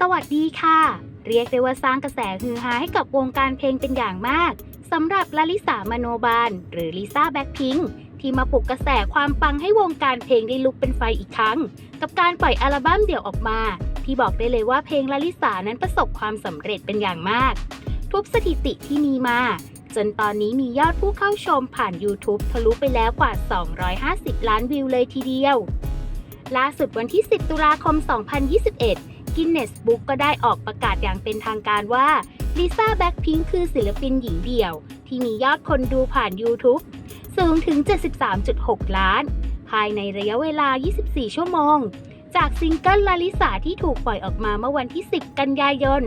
สวัสดีค่ะ เรียกได้ว่าสร้างกระแสฮือฮาให้กับวงการเพลงเป็นอย่างมากสำหรับลาลิสามโนบาล หรือลิซ่าแบ็คพิงค์ที่มาปลุกกระแสความปังให้วงการเพลงได้ลุกเป็นไฟอีกครั้ง กับการปล่อยอัลบั้มเดี่ยวออกมา ที่บอกได้เลยว่าเพลงลาลิสานั้นประสบความสำเร็จเป็นอย่างมาก ทุบสถิติที่มีมา จนตอนนี้มียอดผู้เข้าชมผ่าน YouTube ทะลุไปแล้วกว่า 250 ล้านวิวเลยทีเดียวล่าสุดวันที่ 10 ตุลาคม 2021 กินเนสบุ๊กก็ได้ออกประกาศอย่างเป็นทางการว่าลิซ่าแบ็คพิงคือศิลปินหญิงเดี่ยว ที่มียอดคนดูผ่าน YouTube สูงถึง 73.6 ล้าน ภายในระยะเวลา 24 ชั่วโมง จากซิงเกิลลาลิสาที่ถูกปล่อยออกมาเมื่อวันที่ 10 กันยายน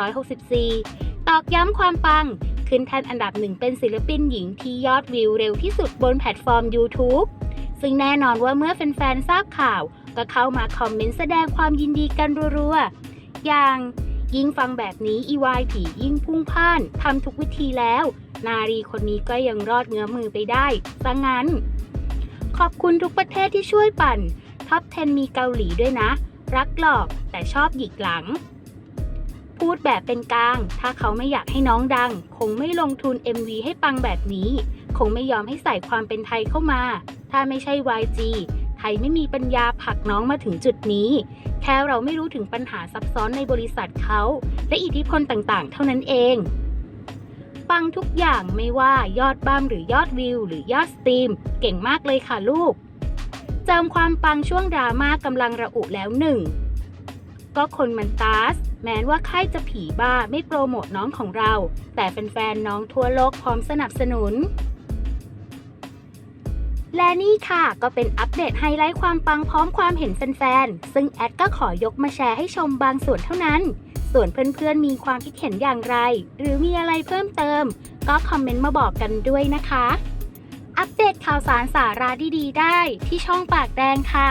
2564 ตอกย้ำความปัง ขึ้นแทนอันดับหนึ่งเป็นศิลปินหญิงที่ยอดวิวเร็วที่สุดบนแพลตฟอร์ม YouTube ซึ่งแน่นอนว่าเมื่อแฟนๆทราบข่าว ก็เข้ามาคอมเมนต์แสดงความยินดีกันรัวๆ อย่างยิ่งฟังแบบนี้อีวายผียิ่งพุ่งพ่านทำทุกวิธีแล้ว นารีคนนี้ก็ยังรอดเงื้อมือไปได้ซะงั้น ขอบคุณทุกประเทศที่ช่วยปั่นท็อป 10 มีเกาหลีด้วยนะ รักหลอกแต่ชอบหยิกหลัง พูดแบบเป็นกลาง ถ้าเขาไม่อยากให้น้องดัง คงไม่ลงทุน MV ให้ปังแบบนี้ คงไม่ยอมให้ใส่ความเป็นไทยเข้ามา ถ้าไม่ใช่ YG ไทยไม่มีปัญญาผลักน้องมาถึงจุดนี้ แค่เราไม่รู้ถึงปัญหาซับซ้อนในบริษัทเขา และอิทธิพลต่างๆ เท่านั้นเองปังทุกอย่างไม่ว่ายอดบัมหรือยอดวิว หรือยอดสตรีม เก่งมากเลยค่ะลูกจำความปังช่วงดราม่ากำลังระอุแล้วหนึ่ง ก็คนมันตาส แม้ว่าค่ายจะผีบ้าไม่โปรโมทน้องของเรา แต่แฟนๆน้องทั่วโลกพร้อมสนับสนุน และนี่ค่ะก็เป็นอัปเดตไฮไลท์ความปังพร้อมความเห็นแฟนๆ ซึ่งแอดก็ขอยกมาแชร์ให้ชมบางส่วนเท่านั้น ส่วนเพื่อนๆ มีความคิดเห็นอย่างไร หรือมีอะไรเพิ่มเติม ก็คอมเมนต์มาบอกกันด้วยนะคะ อัปเดตข่าวสารสาระดีๆ ได้ที่ช่องปากแดงค่ะ